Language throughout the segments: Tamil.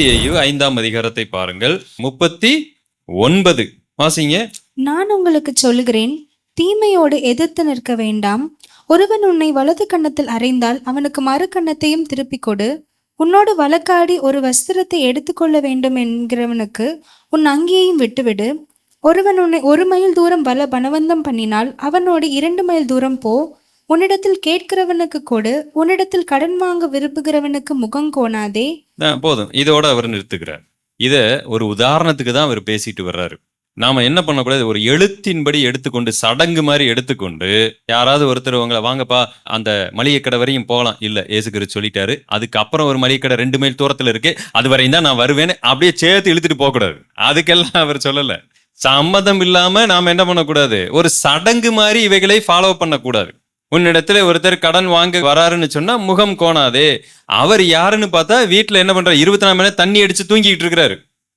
மத்தியேயு ஐந்தாம் அதிகாரத்தை பாருங்கள். முப்பத்தி ஒன்பது. வாசிங்க. நான் உங்களுக்கு சொல்லுகிறேன் தீமையோடு எதிர்த்து நிற்க வேண்டாம். ஒருவன் உன்னை வலது கன்னத்தில் அறைந்தால் அவனுக்கு மறு கன்னத்தையும் திருப்பிக் கொடு. உன்னோடு வழக்காடி ஒரு வஸ்திரத்தை எடுத்துக்கொள்ள வேண்டும் என்கிறவனுக்கு உன் அங்கேயும் விட்டுவிடு. ஒருவன் உன்னை ஒரு மைல் தூரம் வல பனவந்தம் பண்ணினால் அவனோடு இரண்டு மைல் தூரம் போ. உன்னிடத்தில் கேட்கிறவனுக்கு கொடு உன்னிடத்தில் கடன் வாங்க விரும்புகிறவனுக்கு முகம் கோணாதே. போதும். இதோட அவர் நிறுத்துக்கிறார் இத ஒரு உதாரணத்துக்கு தான் அவர் பேசிட்டு வர்றாரு. நாம என்ன பண்ணக்கூடாது? ஒரு எழுத்தின்படி எடுத்துக்கொண்டு சடங்கு மாதிரி எடுத்துக்கொண்டு யாராவது ஒருத்தர் உங்களை வாங்கப்பா அந்த மளிகை கடை வரையும் போகலாம். இல்ல ஏசுகிற சொல்லிட்டாரு. அதுக்கப்புறம் ஒரு மளிகை கடை ரெண்டு மைல் தூரத்துல இருக்கு. அது வரையும் தான் நான் வருவேன்னு அப்படியே சேர்த்து இழுத்துட்டு போக கூடாது அதுக்கெல்லாம் அவர் சொல்லல. சம்மதம் இல்லாம நாம என்ன பண்ணக்கூடாது? ஒரு சடங்கு மாதிரி இவைகளை ஃபாலோ பண்ணக்கூடாது. உன்னிடத்துல ஒருத்தர் கடன் வாங்க வராருன்னு சொன்னா முகம் கோணாதே. அவர் யாருன்னு பார்த்தா வீட்டுல என்ன பண்றாரு இருபத்தி நாலு மணி தண்ணி அடிச்சு தூங்கிட்டு இருக்கிறாரு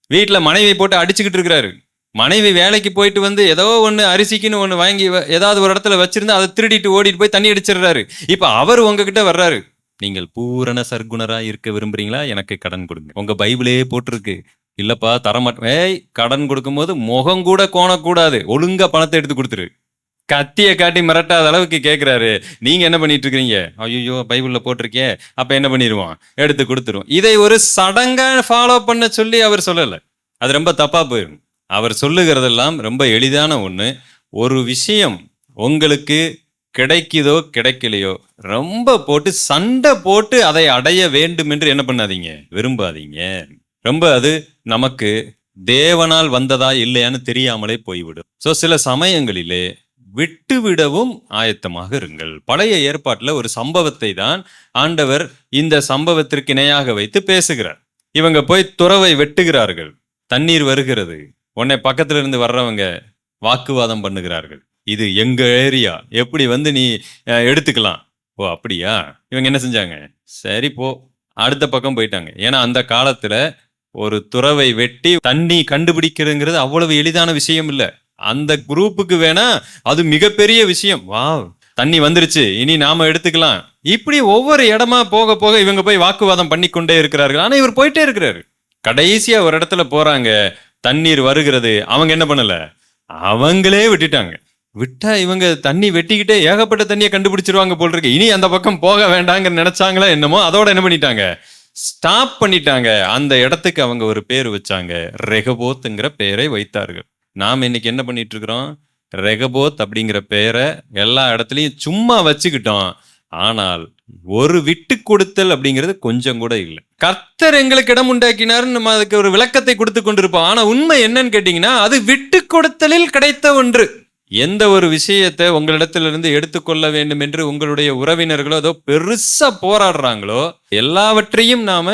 வீட்டுல மனைவி போட்டு அடிச்சுக்கிட்டு இருக்கிறாரு மனைவி வேலைக்கு போயிட்டு வந்து ஏதோ ஒன்று அரிசிக்குன்னு ஒன்று வாங்கி ஏதாவது ஒரு இடத்துல வச்சிருந்து அதை திருடிட்டு ஓடிட்டு போய் தண்ணி அடிச்சிடுறாரு. இப்போ அவர் உங்ககிட்ட வர்றாரு. நீங்கள் பூரண சர்க்குணரா இருக்க விரும்புறீங்களா? எனக்கு கடன் கொடுங்க. உங்க பைபிளே போட்டிருக்கு. இல்லப்பா தரமாட்டேன் ஏய் கடன் கொடுக்கும்போது முகம் கூட கோணக்கூடாது. ஒழுங்கா பணத்தை எடுத்து கொடுத்துரு. கத்திய காட்டி மிரட்டாத அளவுக்கு கேட்குறாரு நீங்க என்ன பண்ணிட்டு இருக்கிறீங்க ஐயோ பைபிள்ல போட்டிருக்கே. அப்ப என்ன பண்ணிடுவோம் எடுத்து கொடுத்துருவோம். இதை ஒரு சடங்கா ஃபாலோ பண்ண சொல்லி அவர் சொல்லலை. அது ரொம்ப தப்பா போயிடும் அவர் சொல்லுகிறதெல்லாம் ரொம்ப எளிதான ஒண்ணு. ஒரு விஷயம் உங்களுக்கு கிடைக்குதோ கிடைக்கலையோ ரொம்ப போட்டு சண்டை போட்டு அதை அடைய வேண்டும் என்று என்ன பண்ணாதீங்க? விரும்பாதீங்க. ரொம்ப அது நமக்கு தேவனால் வந்ததா இல்லையான்னு தெரியாமலே போய்விடும். ஸோ சில சமயங்களிலே விட்டுவிடவும் ஆயத்தமாக இருங்கள். பழைய ஏற்பாட்டில் ஒரு சம்பவத்தை தான் ஆண்டவர் இந்த சம்பவத்திற்கு இணையாக வைத்து பேசுகிறார். இவங்க போய் துறவை வெட்டுகிறார்கள். தண்ணீர் வருகிறது. உன்னை பக்கத்துல இருந்து வர்றவங்க வாக்குவாதம் பண்ணுகிறார்கள். இது எங்க ஏரியா? எப்படி வந்து நீ எடுத்துக்கலாம்? ஓ அப்படியா? இவங்க என்ன செஞ்சாங்க? சரி போ. அடுத்த பக்கம் போயிட்டாங்க. ஏன்னா அந்த காலத்துல ஒரு துறவை வெட்டி தண்ணி கண்டுபிடிக்கிறதுங்கிறது அவ்வளவு எளிதான விஷயம் இல்லை. அந்த குரூப்புக்கு வேணா அது மிகப்பெரிய விஷயம். வா தண்ணி வந்துருச்சு இனி நாம எடுத்துக்கலாம். இப்படி ஒவ்வொரு இடமா போக போக இவங்க போய் வாக்குவாதம் பண்ணி கொண்டே இருக்கிறார்கள். ஆனா இவர் போயிட்டே இருக்கிறாரு. கடைசியா ஒரு இடத்துல போறாங்க தண்ணீர் வருகிறது அவங்க என்ன பண்ணல? அவங்களே விட்டுட்டாங்க. விட்டா இவங்க தண்ணி வெட்டிக்கிட்டே ஏகப்பட்ட தண்ணியை கண்டுபிடிச்சிருவாங்க போல் இருக்கு. இனி அந்த பக்கம் போக வேண்டாங்க நினைச்சாங்களா என்னமோ அதோட என்ன பண்ணிட்டாங்க? ஸ்டாப் பண்ணிட்டாங்க. அந்த இடத்துக்கு அவங்க ஒரு பேர் வச்சாங்க. ரெகபோத்துங்கிற பெயரை வைத்தார்கள். நாம் இன்னைக்கு என்ன பண்ணிட்டு இருக்கிறோம் ரெகபோத் அப்படிங்கிற பெயரை எல்லா இடத்துலையும் சும்மா வச்சுக்கிட்டோம். ஆனால் ஒரு விட்டு கொடுத்தல் அப்படிங்கிறது கொஞ்சம் கூட இல்லை. கர்த்தர் எங்களுக்கு இடம் உண்டாக்கினார்னு நம்ம அதுக்கு ஒரு விளக்கத்தை கொடுத்து கொண்டிருப்போம். ஆனா உண்மை என்னன்னு கேட்டீங்கன்னா அது விட்டு கொடுத்தலில் கிடைத்த ஒன்று. எந்த ஒரு விஷயத்தை உங்களிடத்திலிருந்து எடுத்துக்கொள்ள வேண்டும் என்று உங்களுடைய உறவினர்களோ ஏதோ பெருசா போராடுறாங்களோ எல்லாவற்றையும் நாம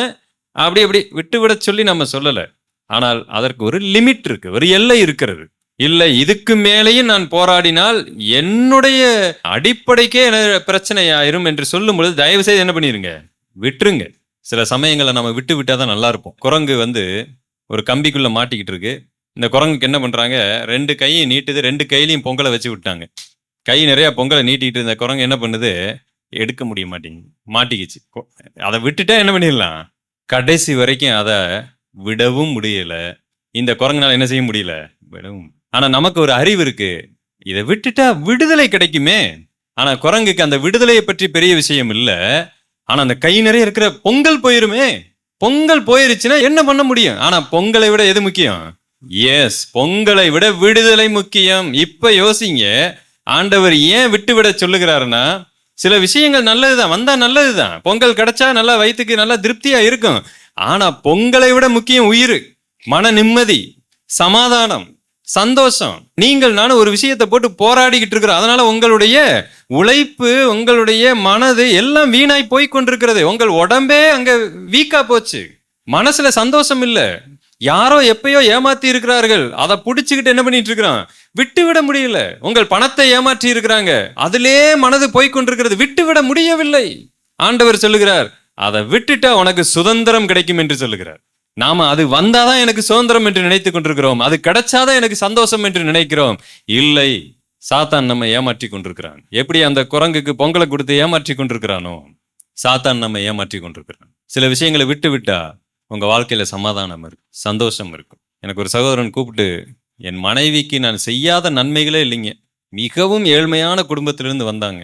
அப்படி அப்படி விட்டுவிட சொல்லி நம்ம சொல்லலை. ஆனால் அதற்கு ஒரு லிமிட் இருக்கு ஒரு எல்லை இருக்கிறது. இல்லை இதுக்கு மேலேயும் நான் போராடினால் என்னுடைய அடிப்படைக்கே எனக்கு பிரச்சனை என்று சொல்லும் பொழுது தயவு செய்து என்ன பண்ணிருங்க? விட்டுருங்க. சில சமயங்களை நம்ம விட்டு விட்டாதான் நல்லா இருப்போம். குரங்கு வந்து ஒரு கம்பிக்குள்ளே மாட்டிக்கிட்டு இருக்கு. இந்த குரங்குக்கு என்ன பண்ணுறாங்க ரெண்டு கையும் நீட்டுது ரெண்டு கையிலையும் பொங்கலை வச்சு விட்டாங்க. கை நிறையா பொங்கலை நீட்டிக்கிட்டு இருந்த குரங்கு என்ன பண்ணுது? எடுக்க முடிய மாட்டேங்குது. மாட்டிக்கிச்சு. கொ- அதை விட்டுட்டா என்ன பண்ணிடலாம்? கடைசி வரைக்கும் அதை விடவும் முடியல. இந்த குரங்குனால என்ன செய்ய முடியல? விடவும். ஆனா நமக்கு ஒரு அறிவு இருக்கு. இதை விட்டுட்டா விடுதலை கிடைக்குமே. ஆனா குரங்குக்கு அந்த விடுதலையை பற்றி பெரிய விஷயம் இல்ல. ஆனா அந்த கை நிறைய இருக்கிற பொங்கல் போயிருமே. பொங்கல் போயிருச்சுன்னா என்ன பண்ண முடியும்? ஆனா பொங்கலை விட எது முக்கியம்? எஸ் பொங்கலை விட விடுதலை முக்கியம். இப்ப யோசிங்க. ஆண்டவர் ஏன் விட்டு விட சொல்லுகிறாருன்னா சில விஷயங்கள் நல்லதுதான். வந்தா நல்லதுதான். பொங்கல் கிடைச்சா நல்லா வயிற்றுக்கு நல்லா திருப்தியா இருக்கும். ஆனா பொங்கலை விட முக்கியம் உயிர் மன நிம்மதி சமாதானம் சந்தோஷம். நீங்கள் நானும் ஒரு விஷயத்தை போட்டு போராடிக்கிட்டு இருக்கிறோம். அதனால உங்களுடைய உழைப்பு உங்களுடைய மனது எல்லாம் வீணாய் போய் கொண்டிருக்கிறது. உங்கள் உடம்பே அங்க வீக்கா போச்சு. மனசுல சந்தோஷம் இல்லை. யாரோ எப்பயோ ஏமாத்தி இருக்கிறார்கள். அதை பிடிச்சிக்கிட்டு என்ன பண்ணிட்டு இருக்கிறான் விட்டு விட முடியல. உங்கள் பணத்தை ஏமாற்றி இருக்கிறாங்க. அதிலே மனது போய் கொண்டிருக்கிறது. விட்டு விட முடியவில்லை. ஆண்டவர் சொல்லுகிறார் அதை விட்டுட்டா உனக்கு சுதந்திரம் கிடைக்கும் என்று சொல்லுகிறார். நாம அது வந்தாதான் எனக்கு சுதந்திரம் என்று நினைத்துக் கொண்டிருக்கிறோம். அது கிடைச்சாதான் எனக்கு சந்தோஷம் என்று நினைக்கிறோம். இல்லை சாத்தான் நம்ம ஏமாற்றி கொண்டிருக்கிறான். எப்படி அந்த குரங்குக்கு பொங்கலை கொடுத்து ஏமாற்றி கொண்டிருக்கிறானோ சாத்தான் நம்ம ஏமாற்றி கொண்டிருக்கிறான். சில விஷயங்களை விட்டு விட்டா உங்க வாழ்க்கையில சமாதானம் இருக்கும் சந்தோஷம் இருக்கும் எனக்கு ஒரு சகோதரன் கூப்பிட்டு என் மனைவிக்கு நான் செய்யாத நன்மைகளே இல்லைங்க. மிகவும் ஏழ்மையான குடும்பத்திலிருந்து வந்தாங்க.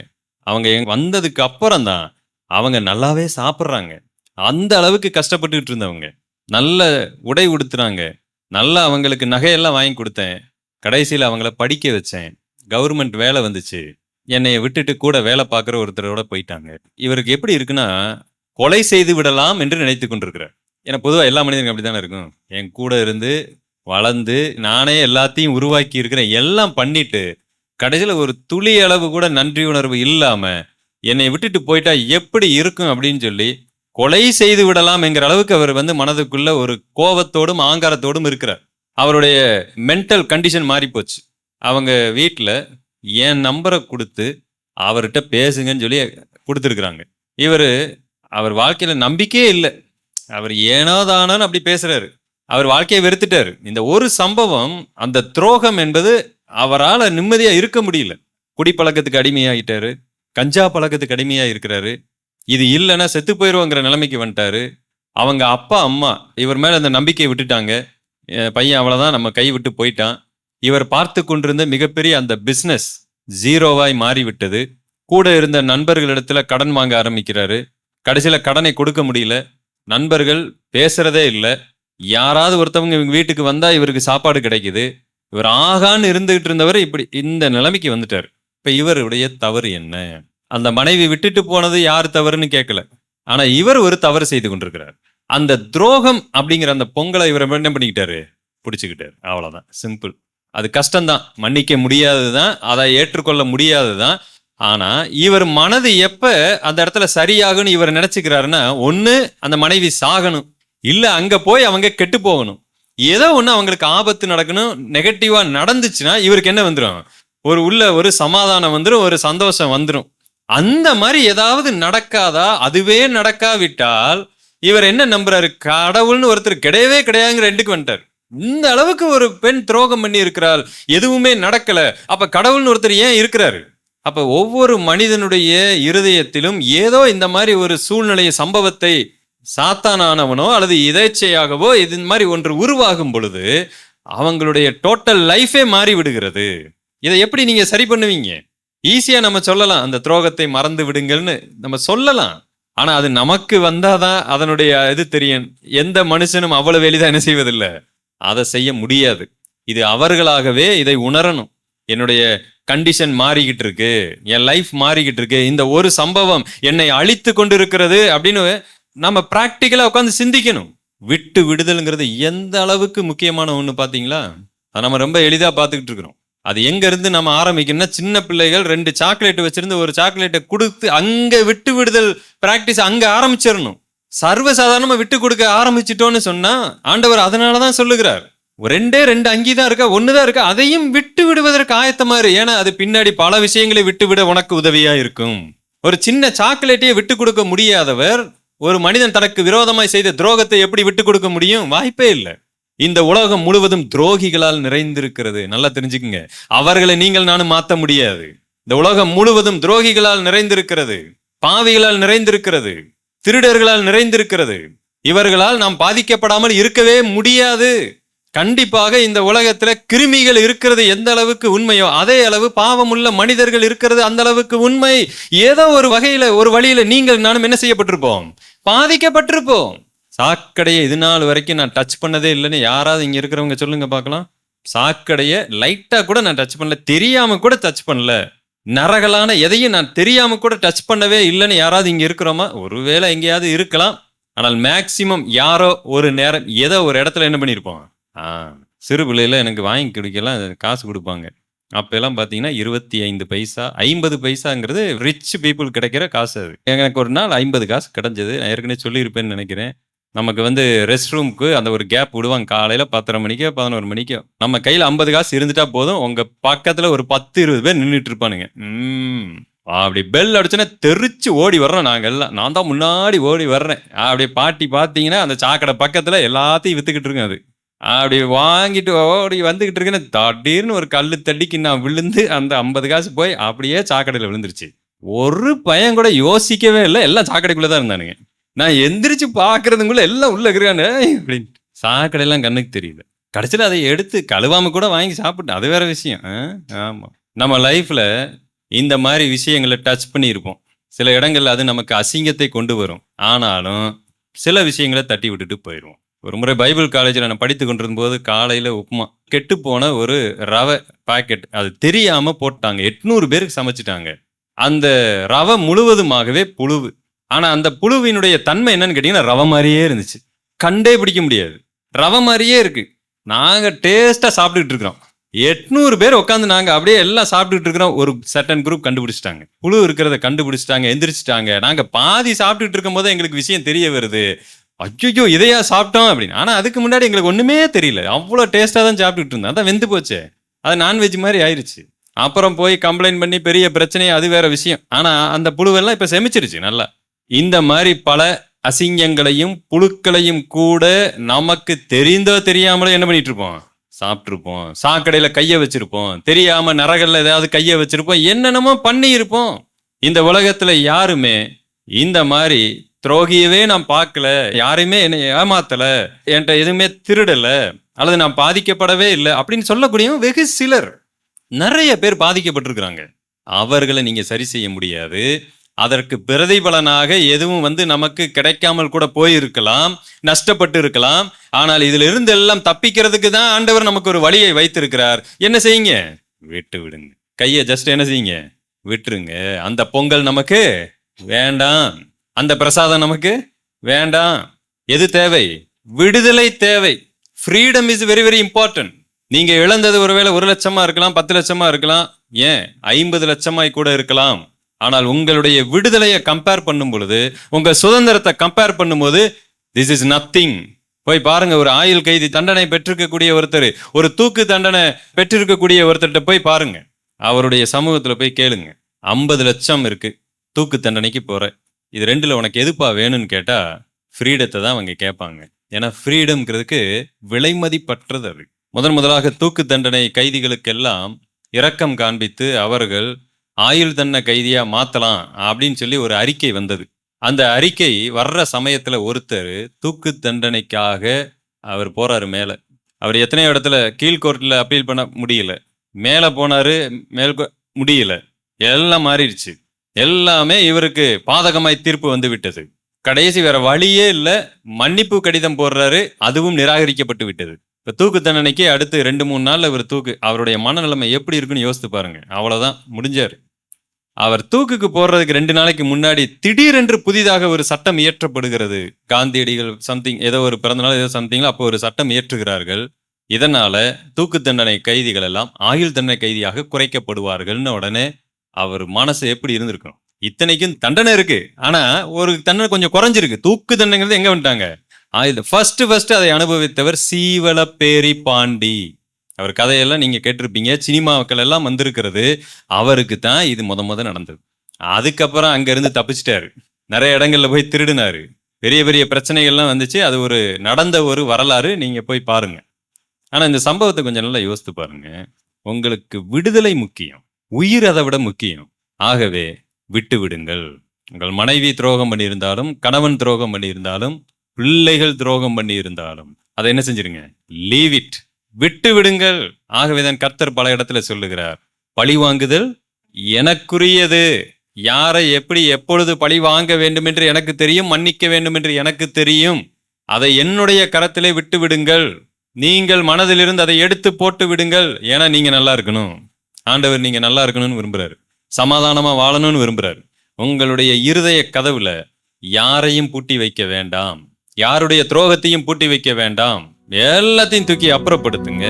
அவங்க வந்ததுக்கு அப்புறம் தான் அவங்க நல்லாவே சாப்பிட்றாங்க. அந்த அளவுக்கு கஷ்டப்பட்டுக்கிட்டு இருந்தவங்க. நல்ல உடை உடுத்துறாங்க நல்லா அவங்களுக்கு நகையெல்லாம் வாங்கி கொடுத்தேன். கடைசியில் அவங்கள படிக்க வச்சேன். கவர்மெண்ட் வேலை வந்துச்சு. என்னைய விட்டுட்டு கூட வேலை பார்க்குற ஒருத்தரோட போயிட்டாங்க. இவருக்கு எப்படி இருக்குன்னா கொலை செய்து விடலாம் என்று நினைத்து கொண்டிருக்கிறார். ஏன்னா பொதுவாக எல்லா மனிதனுக்கும் அப்படி தானே இருக்கும். என் கூட இருந்து வளர்ந்து நானே எல்லாத்தையும் உருவாக்கி இருக்கிறேன் எல்லாம் பண்ணிட்டு கடைசியில் ஒரு துளி அளவு கூட நன்றி உணர்வு இல்லாமல் என்னை விட்டுட்டு போயிட்டா எப்படி இருக்கும் அப்படின்னு சொல்லி கொலை செய்து விடலாம் என்கிற அளவுக்கு அவர் வந்து மனதுக்குள்ள ஒரு கோபத்தோடும் ஆங்காரத்தோடும் இருக்கிறார். அவருடைய மென்டல் கண்டிஷன் மாறி போச்சு. அவங்க வீட்டில் என் நம்பரை கொடுத்து அவர்கிட்ட பேசுங்கன்னு சொல்லி கொடுத்துருக்குறாங்க. இவர் அவர் வாழ்க்கையில் நம்பிக்கையே இல்லை. அவர் ஏனோ தானோன்னு அப்படி பேசுகிறாரு அவர் வாழ்க்கையை வெறுத்துட்டாரு. இந்த ஒரு சம்பவம் அந்த துரோகம் என்பது அவரால் நிம்மதியாக இருக்க முடியல. குடிப்பழக்கத்துக்கு அடிமையாகிட்டாரு கஞ்சா பழக்கத்துக்கு அடிமையாக இருக்கிறாரு. இது இல்லைன்னா செத்து போயிடுவோங்கிற நிலைமைக்கு வந்துட்டாரு. அவங்க அப்பா அம்மா இவர் மேலே அந்த நம்பிக்கையை விட்டுட்டாங்க. என் பையன் அவ்வளோதான் நம்ம கை விட்டு போயிட்டான். இவர் பார்த்து கொண்டிருந்த மிகப்பெரிய அந்த பிஸ்னஸ் ஜீரோவாய் மாறிவிட்டது. கூட இருந்த நண்பர்களிடத்துல கடன் வாங்க ஆரம்பிக்கிறாரு. கடைசியில் கடனை கொடுக்க முடியல. நண்பர்கள் பேசுறதே இல்லை. யாராவது ஒருத்தவங்க இவங்க வீட்டுக்கு வந்தால் இவருக்கு சாப்பாடு கிடைக்குது. இவர் ஆகான்னு இருந்துகிட்டு இருந்தவர் இப்படி இந்த நிலைமைக்கு வந்துட்டார். இப்ப இவருடைய தவறு என்ன? அந்த மனைவி விட்டுட்டு போனது யார் தவறுன்னு கேட்கல ஆனா இவர் ஒரு தவறு செய்து கொண்டிருக்கிறார். அந்த துரோகம் அப்படிங்கிற அந்த பொங்கலை இவர் என்ன பண்ணிக்கிட்டாரு? பிடிச்சுக்கிட்டாரு. அவ்வளவுதான். சிம்பிள் அது கஷ்டம்தான். மன்னிக்க முடியாததுதான். அதை ஏற்றுக்கொள்ள முடியாததுதான். ஆனா இவர் மனது எப்ப அந்த இடத்துல சரியாகும்னு இவர் நினைச்சுக்கிறாருன்னா ஒண்ணு அந்த மனைவி சாகணும். இல்ல அங்க போய் அவங்க கெட்டு போகணும். ஏதோ ஒண்ணு அவங்களுக்கு ஆபத்து நடக்கணும் நெகட்டிவா நடந்துச்சுன்னா இவருக்கு என்ன வந்துடும் ஒரு உள்ள ஒரு சமாதானம் வந்துடும் ஒரு சந்தோஷம் வந்துடும் அந்த மாதிரி ஏதாவது நடக்காதா? அதுவே நடக்காவிட்டால் இவர் என்ன நம்புறாரு? கடவுள்னு ஒருத்தர் கிடையவே கிடையாதுங்கிற ரெண்டுக்கு வந்துட்டார். இந்த அளவுக்கு ஒரு பெண் துரோகம் பண்ணி இருக்கிறாள் எதுவுமே நடக்கல. அப்ப கடவுள்னு ஒருத்தர் ஏன் இருக்கிறாரு? அப்ப ஒவ்வொரு மனிதனுடைய இருதயத்திலும் ஏதோ இந்த மாதிரி ஒரு சூழ்நிலை சம்பவத்தை சாத்தானானவனோ அல்லது இதேச்சையாகவோ இது மாதிரி ஒன்று உருவாகும் பொழுது அவங்களுடைய டோட்டல் லைஃபே மாறி விடுகிறது இதை எப்படி நீங்க சரி பண்ணுவீங்க? ஈஸியா நம்ம சொல்லலாம் அந்த துரோகத்தை மறந்து விடுங்கள்னு நம்ம சொல்லலாம். ஆனா அது நமக்கு வந்தாதான் அதனுடைய இது தெரியும். எந்த மனுஷனும் அவ்வளவு எளிதாக என்ன செய்வதில்லை. அதை செய்ய முடியாது. இது அவர்களாகவே இதை உணரணும். என்னுடைய கண்டிஷன் மாறிக்கிட்டு இருக்கு. என் லைஃப் மாறிக்கிட்டு இருக்கு. இந்த ஒரு சம்பவம் என்னை அழித்து கொண்டு இருக்கிறது அப்படின்னு நம்ம ப்ராக்டிக்கலாக உட்காந்து சிந்திக்கணும். விட்டு விடுதல்ங்கிறது எந்த அளவுக்கு முக்கியமான ஒன்று பார்த்தீங்களா? அதை நம்ம ரொம்ப எளிதாக பார்த்துக்கிட்டு இருக்கிறோம். அது எங்கேருந்து நம்ம ஆரம்பிக்கணும்னா சின்ன பிள்ளைகள் ரெண்டு சாக்லேட் வச்சுருந்து ஒரு சாக்லேட்டை கொடுத்து அங்கே விட்டு விடுதல் ப்ராக்டிஸ் அங்கே ஆரம்பிச்சிடணும். சர்வசாதாரணமாக விட்டு கொடுக்க ஆரம்பிச்சிட்டோன்னு சொன்னால் ஆண்டவர் அதனாலதான் சொல்லுகிறார். ரெண்டே ரெண்டு அங்கி தான் இருக்கா ஒன்று தான் இருக்கா அதையும் விட்டு விடுவதற்கு ஆயத்தமாக இரு. ஏன்னா அது பின்னாடி பல விஷயங்களை விட்டு விட உனக்கு உதவியாக இருக்கும். ஒரு சின்ன சாக்லேட்டையே விட்டு கொடுக்க முடியாதவர் ஒரு மனிதன் தனக்கு விரோதமாய் செய்த துரோகத்தை எப்படி விட்டு கொடுக்க முடியும்? வாய்ப்பே இல்லை. இந்த உலகம் முழுவதும் துரோகிகளால் நிறைந்திருக்கிறது. நல்லா தெரிஞ்சுக்குங்க. அவர்களை நீங்கள் நானும் மாற்ற முடியாது. இந்த உலகம் முழுவதும் துரோகிகளால் நிறைந்திருக்கிறது. பாவிகளால் நிறைந்திருக்கிறது. திருடர்களால் நிறைந்திருக்கிறது. இவர்களால் நாம் பாதிக்கப்படாமல் இருக்கவே முடியாது. கண்டிப்பாக இந்த உலகத்துல கிருமிகள் இருக்கிறது எந்த அளவுக்கு உண்மையோ அதே அளவு பாவமுள்ள மனிதர்கள் இருக்கிறது அந்த அளவுக்கு உண்மை. ஏதோ ஒரு வகையில ஒரு வழியில நீங்கள் நானும் என்ன செய்யப்பட்டிருப்போம்? பாதிக்கப்பட்டிருப்போம். சாக்கடையை இது நாள் வரைக்கும் நான் டச் பண்ணதே இல்லைன்னு யாராவது இங்கே இருக்கிறவங்க சொல்லுங்க பார்க்கலாம். சாக்கடையை லைட்டாக கூட நான் டச் பண்ணல தெரியாமல் கூட டச் பண்ணல. நரகலான எதையும் நான் தெரியாமல் கூட டச் பண்ணவே இல்லைன்னு யாராவது இங்கே இருக்கிறோமா? ஒருவேளை எங்கேயாவது இருக்கலாம். ஆனால் மேக்சிமம் யாரோ ஒரு நேரம் ஏதோ ஒரு இடத்துல என்ன பண்ணியிருப்போம் ஆ சிறு பிள்ளையில எனக்கு வாங்கி குடிக்கலாம் காசு கொடுப்பாங்க. அப்பெல்லாம் பார்த்தீங்கன்னா இருபத்தி ஐந்து பைசா ஐம்பது பைசாங்கிறது ரிச் பீப்புள் கிடைக்கிற காசு அது. எனக்கு ஒரு நாள் ஐம்பது காசு கிடைஞ்சது. நான் ஏற்கனவே சொல்லியிருப்பேன்னு நினைக்கிறேன். நமக்கு வந்து ரெஸ்ட் ரூமுக்கு அந்த ஒரு கேப் விடுவாங்க. காலையில் பத்தரை மணிக்கோ பதினோரு மணிக்கோ. நம்ம கையில் ஐம்பது காசு இருந்துட்டா போதும். உங்கள் பக்கத்தில் ஒரு பத்து இருபது பேர் நின்றுட்டு இருப்பானுங்க. ம். அப்படி பெல் அடிச்சோன்னே தெரிச்சு ஓடி வர்றோம் நாங்கள் எல்லாம். நான் தான் முன்னாடி ஓடி வர்றேன். அப்படி பாட்டி பார்த்தீங்கன்னா அந்த சாக்கடை பக்கத்தில் எல்லாத்தையும் வித்துக்கிட்டு இருக்கேன் அது. அப்படி வாங்கிட்டு ஓடி வந்துக்கிட்டு இருக்கேன்னு திடீர்னு ஒரு கல் தடிக்கு நான் விழுந்து அந்த ஐம்பது காசு போய் அப்படியே சாக்கடையில் விழுந்துருச்சு. ஒரு பையன் கூட யோசிக்கவே இல்லை. எல்லாம் சாக்கடைக்குள்ளே தான் இருந்தானுங்க. நான் எந்திரிச்சு பாக்குறதுக்குள்ள எல்லாம் உள்ள இருக்கிறானே அப்படின்ட்டு சாக்கடையெல்லாம் கண்ணுக்கு தெரியல. கடைசியில் அதை எடுத்து கழுவாம கூட வாங்கி சாப்பிட்டேன். அது வேற விஷயம். ஆ? நம்ம லைஃப்பில் இந்த மாதிரி விஷயங்களை டச் பண்ணியிருப்போம். சில இடங்கள்ல அது நமக்கு அசிங்கத்தை கொண்டு வரும். ஆனாலும் சில விஷயங்களை தட்டி விட்டுட்டு போயிடுவோம். ஒரு முறை பைபிள் காலேஜில் நான் படித்து கொண்டிருந்த போது காலையில் உப்புமா கெட்டு போன ஒரு ரவை பாக்கெட் அது தெரியாமல் போட்டாங்க. எட்நூறு பேருக்கு சமைச்சிட்டாங்க. அந்த ரவை முழுவதுமாகவே புழுவு. ஆனா அந்த புழுவினுடைய தன்மை என்னன்னு கேட்டீங்கன்னா ரவை மாதிரியே இருந்துச்சு. கண்டே பிடிக்க முடியாது. ரவை மாதிரியே இருக்கு. நாங்க டேஸ்டா சாப்பிட்டுட்டு இருக்கிறோம். எட்நூறு பேர் உட்காந்து நாங்க அப்படியே எல்லாம் சாப்பிட்டுட்டு இருக்கிறோம். ஒரு சர்டன் குரூப் கண்டுபிடிச்சிட்டாங்க. புழு இருக்கிறத கண்டுபிடிச்சிட்டாங்க எந்திரிச்சிட்டாங்க. நாங்க பாதி சாப்பிட்டுட்டு இருக்கும் போது எங்களுக்கு விஷயம் தெரிய வருது. அய்யோ இதையா சாப்பிட்டோம் அப்படின்னு. ஆனா அதுக்கு முன்னாடி எங்களுக்கு ஒண்ணுமே தெரியல. அவ்வளோ டேஸ்டா தான் சாப்பிட்டுட்டு இருந்தோம். அதான் வெந்து போச்சே. அது நான்வெஜ் மாதிரி ஆயிருச்சு. அப்புறம் போய் கம்ப்ளைண்ட் பண்ணி பெரிய பிரச்சனை அது வேற விஷயம். ஆனா அந்த புழுவெல்லாம் இப்ப செமிச்சிருச்சு நல்லா. இந்த மாதிரி பல அசிங்கங்களையும் புழுக்களையும் கூட நமக்கு தெரிந்தோ தெரியாமலோ என்ன பண்ணிட்டு இருப்போம் சாப்பிட்ருப்போம் சாக்கடையில் கையை வச்சிருப்போம். தெரியாம நரகல்ல ஏதாவது கையை வச்சிருப்போம். என்னென்னமோ பண்ணி இருப்போம் இந்த உலகத்துல யாருமே இந்த மாதிரி துரோகியவே நான் பார்க்கல யாரையுமே என்னை ஏமாத்தல என்கிட்ட எதுவுமே திருடல அல்லது நான் பாதிக்கப்படவே இல்லை அப்படின்னு சொல்லக்கூடிய வெகு சிலர். நிறைய பேர் பாதிக்கப்பட்டிருக்கிறாங்க. அவர்களை நீங்க சரி செய்ய முடியாது. அதற்கு பிரதிபலனாக எதுவும் வந்து நமக்கு கிடைக்காமல் கூட போயிருக்கலாம் நஷ்டப்பட்டு இருக்கலாம் ஆனால் இதுல இருந்து எல்லாம் தப்பிக்கிறதுக்கு தான் ஆண்டவர் நமக்கு ஒரு வழியை வைத்திருக்கிறார். என்ன செய்யுங்க? விட்டு விடுங்க. கையை ஜஸ்ட் என்ன செய்யுங்க? விட்டுருங்க. அந்த பொங்கல் நமக்கு வேண்டாம். அந்த பிரசாதம் நமக்கு வேண்டாம். எது தேவை? விடுதலை தேவை. Freedom is very very important நீங்க இழந்தது ஒருவேளை ஒரு லட்சமா இருக்கலாம் பத்து லட்சமா இருக்கலாம். ஏன்? ஐம்பது லட்சமாய் கூட இருக்கலாம். ஆனால் உங்களுடைய விடுதலையை கம்பேர் பண்ணும் பொழுது உங்க சுதந்திரத்தை கம்பேர் பண்ணும்போது திஸ் இஸ் நத்திங் போய் பாருங்க ஒரு ஆயுள் கைதி தண்டனை பெற்றிருக்கக்கூடிய ஒருத்தர் ஒரு தூக்கு தண்டனை பெற்றிருக்கக்கூடிய ஒருத்தர்கிட்ட போய் பாருங்க. அவருடைய சமூகத்தில் போய் கேளுங்க. ஐம்பது லட்சம் இருக்கு. தூக்கு தண்டனைக்கு போற. இது ரெண்டுல உனக்கு எதுப்பா வேணும்னு கேட்டா ஃப்ரீடத்தை தான் அவங்க கேட்பாங்க. ஏன்னா ஃப்ரீடம்ங்கிறதுக்கு விலைமதிப்பற்றது அது. முதன் முதலாக தூக்கு தண்டனை கைதிகளுக்கெல்லாம் இரக்கம் காண்பித்து அவர்கள் ஆயுள் தண்டனை கைதியாக மாற்றலாம் அப்படின்னு சொல்லி ஒரு அறிக்கை வந்தது. அந்த அறிக்கை வர்ற சமயத்தில் ஒருத்தர் தூக்கு தண்டனைக்காக அவர் போகிறாரு மேலே. அவர் எத்தனையோ இடத்துல கீழ்கோர்ட்டில் அப்பீல் பண்ண முடியல. மேலே போனார் மேல் முடியல. எல்லாம் மாறிடுச்சு. எல்லாமே இவருக்கு பாதகமாய் தீர்ப்பு வந்து விட்டது. கடைசி வேற வழியே இல்லை. மன்னிப்பு கடிதம் போடுறாரு. அதுவும் நிராகரிக்கப்பட்டு விட்டது. இப்போ தூக்கு தண்டனைக்கு அடுத்து ரெண்டு மூணு நாளில் இவர் தூக்கு அவருடைய மனநிலைமை எப்படி இருக்குன்னு யோசித்து பாருங்க. அவ்வளோதான் முடிஞ்சார். அவர் தூக்குக்கு போடுறதுக்கு ரெண்டு நாளைக்கு முன்னாடி திடீரென்று புதிதாக ஒரு சட்டம் இயற்றப்படுகிறது. காந்தியடிகள் சம்திங் ஏதோ ஒரு பிறந்தநாள் ஏதோ சம்திங்ல அப்போ ஒரு சட்டம் இயற்றுகிறார்கள். இதனால தூக்கு தண்டனை கைதிகள் எல்லாம் ஆயுள் தண்டனை கைதியாக குறைக்கப்படுவார்கள்னு உடனே அவர் மனசு எப்படி இருந்திருக்கும் இத்தனைக்கும் தண்டனை இருக்கு. ஆனா ஒரு தண்டனை கொஞ்சம் குறைஞ்சிருக்கு. தூக்கு தண்டனைங்கிறது எங்க வந்துட்டாங்க? ஆயுள் ஃபர்ஸ்ட் ஃபர்ஸ்ட் அதை அனுபவித்தவர் சீவலப்பேரி பாண்டி. அவர் கதையெல்லாம் நீங்கள் கேட்டிருப்பீங்க. சினிமாக்கள் எல்லாம் வந்திருக்கிறது அவருக்கு தான் இது முத முத நடந்தது. அதுக்கப்புறம் அங்கேருந்து தப்பிச்சிட்டாரு. நிறைய இடங்களில் போய் திருடினாரு. பெரிய பெரிய பிரச்சனைகள்லாம் வந்துச்சு. அது ஒரு நடந்த ஒரு வரலாறு நீங்கள் போய் பாருங்க. ஆனால் இந்த சம்பவத்தை கொஞ்சம் நல்லா யோசித்து பாருங்க. உங்களுக்கு விடுதலை முக்கியம். உயிர் அதை விட முக்கியம். ஆகவே விட்டு விடுங்கள். உங்கள் மனைவி துரோகம் பண்ணியிருந்தாலும் கணவன் துரோகம் பண்ணியிருந்தாலும் பிள்ளைகள் துரோகம் பண்ணியிருந்தாலும் அதை என்ன செஞ்சிருங்க? லீவ் இட் விட்டு விடுங்கள் ஆகவேதான் கர்த்தர் பல இடத்துல சொல்லுகிறார். பழி வாங்குதல் எனக்குரியது. யாரை எப்படி எப்பொழுது பழி வாங்க வேண்டும் என்று எனக்கு தெரியும் மன்னிக்க வேண்டும் என்று எனக்கு தெரியும். அதை என்னுடைய கரத்திலே விட்டு விடுங்கள் நீங்கள் மனதிலிருந்து அதை எடுத்து போட்டு விடுங்கள். ஏன்னா நீங்க நல்லா இருக்கணும். ஆண்டவர் நீங்க நல்லா இருக்கணும்னு விரும்புறாரு. சமாதானமா வாழணும்னு விரும்புறாரு. உங்களுடைய இருதய கதவுல யாரையும் பூட்டி வைக்க வேண்டாம். யாருடைய துரோகத்தையும் பூட்டி வைக்க வேண்டாம். எல்லாத்தையும் தூக்கி அப்புறப்படுத்துங்க.